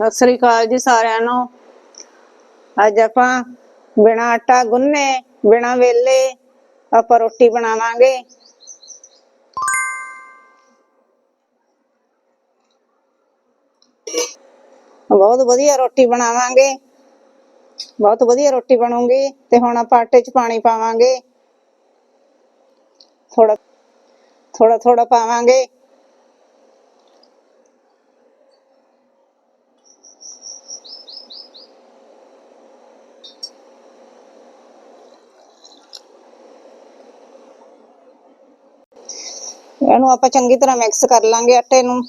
ਸਤਿ ਸ੍ਰੀ ਅਕਾਲ ਜੀ ਸਾਰਿਆਂ ਨੂੰ। ਅੱਜ ਆਪਾਂ ਬਿਨਾ ਆਟਾ ਗੁੰਨੇ, ਬਿਨਾ ਵੇਲੇ ਆਪਾਂ ਰੋਟੀ ਬਣਾਵਾਂਗੇ। ਬਹੁਤ ਵਧੀਆ ਰੋਟੀ ਬਣਾਵਾਂਗੇ। ਬਹੁਤ ਵਧੀਆ ਰੋਟੀ ਬਣੂਗੀ ਤੇ ਹੁਣ ਆਪਾਂ ਆਟੇ 'ਚ ਪਾਣੀ ਪਾਵਾਂਗੇ। ਥੋੜਾ ਥੋੜਾ ਥੋੜਾ ਪਾਵਾਂਗੇ। ਇਹਨੂੰ ਆਪਾਂ ਚੰਗੀ ਤਰ੍ਹਾਂ ਮਿਕਸ ਕਰ ਲਾਂਗੇ ਆਟੇ ਨੂੰ।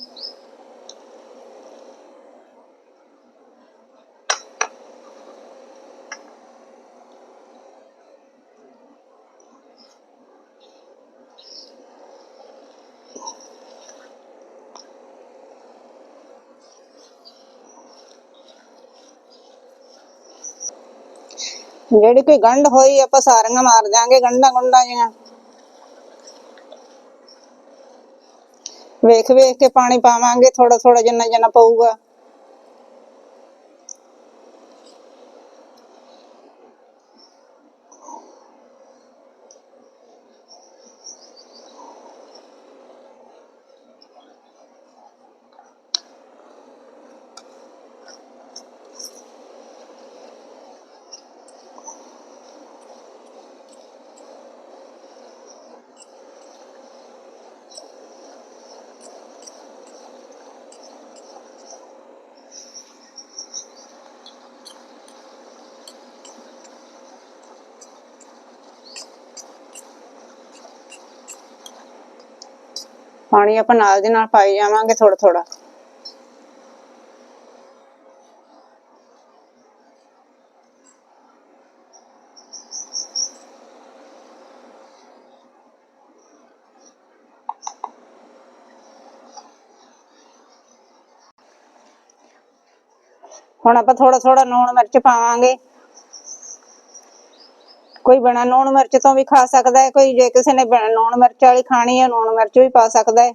ਜਿਹੜੀ ਕੋਈ ਗੰਢ ਹੋਈ ਆਪਾਂ ਸਾਰੀਆਂ ਮਾਰ ਦਿਆਂਗੇ ਗੰਢਾਂ ਗੁੰਡਾਂ ਜੀਆਂ ਵੇਖ ਵੇਖ ਕੇ ਪਾਣੀ ਪਾਵਾਂਗੇ ਥੋੜਾ ਥੋੜਾ ਜਿੰਨਾ ਜਿੰਨਾ ਪਊਗਾ। ਪਾਣੀ ਆਪਾਂ ਨਾਲ ਦੇ ਨਾਲ ਪਾਈ ਜਾਵਾਂਗੇ ਥੋੜਾ ਥੋੜਾ ਹੁਣ ਆਪਾਂ ਥੋੜਾ ਥੋੜਾ ਲੂਣ ਮਿਰਚ ਪਾਵਾਂਗੇ। ਕੋਈ ਬਿਨਾ ਲੂਣ ਮਿਰਚ ਤੋਂ ਵੀ ਖਾ ਸਕਦਾ ਹੈ, ਕੋਈ ਜੇ ਕਿਸੇ ਨੇ ਬਿਨਾ ਲੂਣ ਮਿਰਚ ਵਾਲੀ ਖਾਣੀ ਹੈ, ਲੂਣ ਮਿਰਚ ਵੀ ਪਾ ਸਕਦਾ ਹੈ।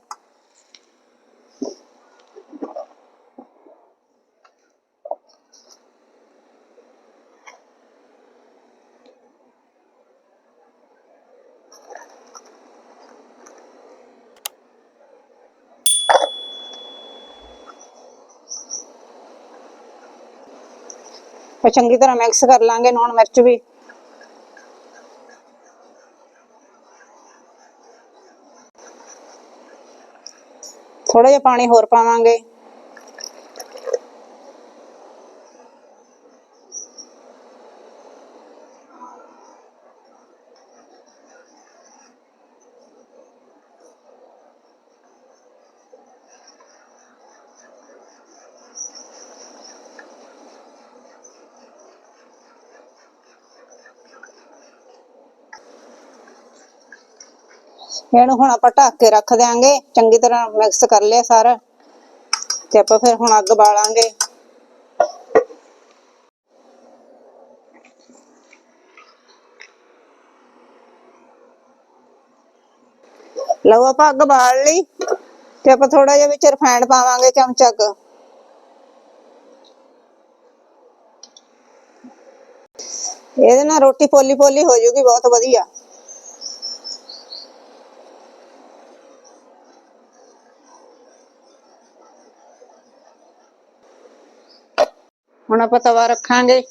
ਚੰਗੀ ਤਰ੍ਹਾਂ ਮਿਕਸ ਕਰ ਲਾਂਗੇ ਲੂਣ ਮਿਰਚ ਵੀ। ਥੋੜਾ ਜਿਹਾ ਪਾਣੀ ਹੋਰ ਪਾਵਾਂਗੇ। ਇਹਨੂੰ ਹੁਣ ਆਪਾਂ ਢੱਕ ਕੇ ਰੱਖ ਦਿਆਂਗੇ। ਚੰਗੀ ਤਰ੍ਹਾਂ ਮਿਕਸ ਕਰ ਲਿਆ ਸਾਰਾ। ਤੇ ਆਪਾਂ ਫਿਰ ਹੁਣ ਅੱਗ ਬਾਲਾਂਗੇ। ਲਓ ਆਪਾਂ ਅੱਗ ਬਾਲ ਲਈ। ਤੇ ਆਪਾਂ ਥੋੜਾ ਜਿਹਾ ਵਿੱਚ ਰਿਫਾਈਂਡ ਪਾਵਾਂਗੇ ਚਮਚਾ ਕੁ। ਇਹਦੇ ਨਾਲ ਰੋਟੀ ਪੋਲੀ ਪੋਲੀ ਹੋ ਜਾਊਗੀ ਬਹੁਤ ਵਧੀਆ। ਹੁਣ ਆਪਾਂ ਤਵਾ ਰੱਖਾਂਗੇ।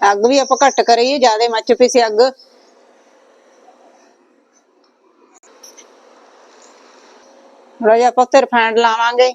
ਅੱਗ ਵੀ ਆਪਾਂ ਘੱਟ ਕਰੀਏ, ਜ਼ਿਆਦਾ ਮੱਚ ਪਈ ਸੀ ਅੱਗ। ਥੋੜਾ ਜਿਹਾ ਆਪਾਂ ਉੱਤੇ ਰਿਫਾਈਂਡ ਲਾਵਾਂਗੇ।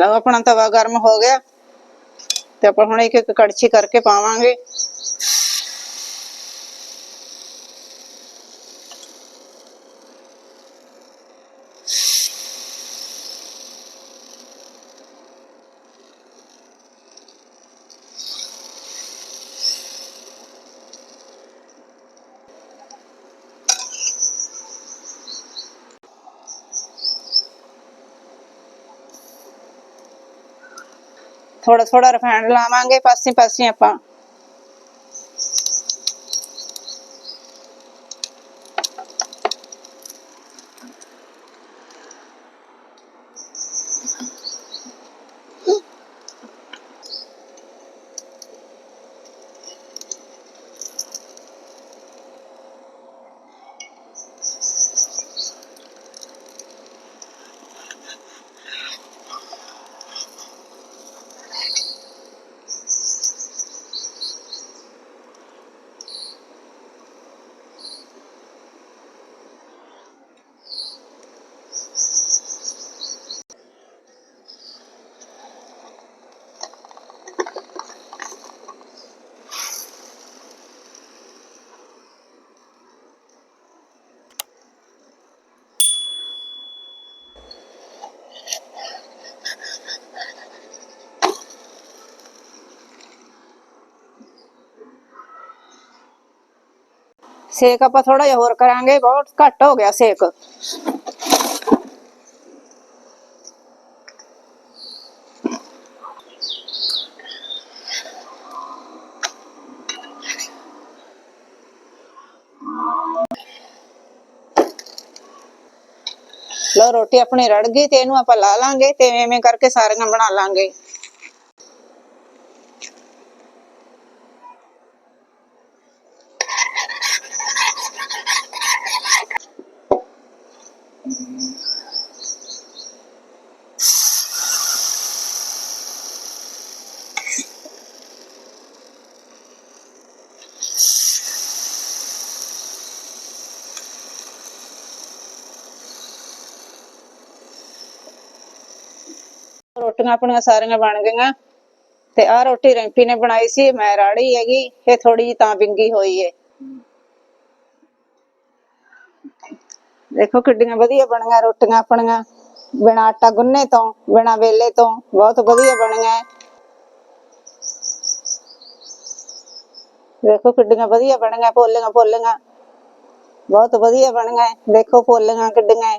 ਲਓ ਆਪਣਾ ਤਵਾ ਗਰਮ ਹੋ ਗਿਆ ਤੇ ਆਪਾਂ ਹੁਣ ਇੱਕ ਇੱਕ ਕੜਛੀ ਕਰਕੇ ਪਾਵਾਂਗੇ। ਥੋੜਾ ਥੋੜਾ ਰਿਫਾਈਂਡ ਲਾਵਾਂਗੇ ਪਾਸੇ ਪਾਸੇ ਆਪਾਂ। ਸੇਕ ਆਪਾਂ ਥੋੜਾ ਜਿਹਾ ਹੋਰ ਕਰਾਂਗੇ ਬਹੁਤ ਘੱਟ ਹੋ ਗਿਆ ਸੇਕ ਲੋ ਰੋਟੀ ਆਪਣੀ ਰੜ ਗਈ ਤੇ ਇਹਨੂੰ ਆਪਾਂ ਲਾ ਲਾਂਗੇ ਤੇ ਐਵੇਂ ਕਰਕੇ ਸਾਰੀਆਂ ਬਣਾ ਲਾਂਗੇ ਰੋਟੀਆਂ ਆਪਣੀਆਂ ਸਾਰੀਆਂ ਬਣ ਗਈਆਂ। ਤੇ ਆਹ ਰੋਟੀ ਰੈਂਪੀ ਨੇ ਬਣਾਈ ਸੀ, ਮੈਂ ਰਾੜੀ ਹੈਗੀ, ਇਹ ਥੋੜੀ ਜਿਹੀ ਤਾਂ ਵਿੰਗੀ ਹੋਈ ਹੈ ਦੇਖੋ ਕਿੱਡੀਆਂ ਵਧੀਆ ਬਣੀਆਂ ਰੋਟੀਆਂ ਆਪਣੀਆਂ। ਬਿਨਾ ਆਟਾ ਗੁੰਨੇ ਤੋਂ, ਬਿਨਾ ਵੇਲੇ ਤੋਂ, ਬਹੁਤ ਵਧੀਆ ਬਣੀਆਂ ਹੈ। ਦੇਖੋ ਕਿੱਡੀਆਂ ਵਧੀਆ ਬਣੀਆਂ ਪੋਲੀਆਂ ਪੋਲੀਆਂ ਬਹੁਤ ਵਧੀਆ ਬਣੀਆਂ ਹੈ। ਦੇਖੋ ਪੋਲੀਆਂ ਕਿੱਡੀਆਂ ਹੈ।